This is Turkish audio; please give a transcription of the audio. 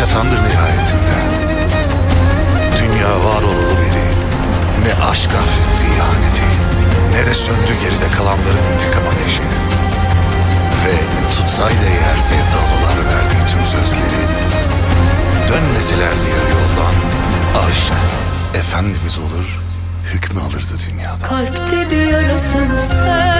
yaşatandır nihayetinde. Dünya var olalı beri ne aşk affetti ihaneti ne de söndü geride kalanların intikam ateşi. Ve tutsaydı eğer sevdalılar verdiği tüm sözleri dönmeselerdi yarı yoldan aşk efendimiz olur hükmü alırdı dünyada. Kalpte bir yarasın sen.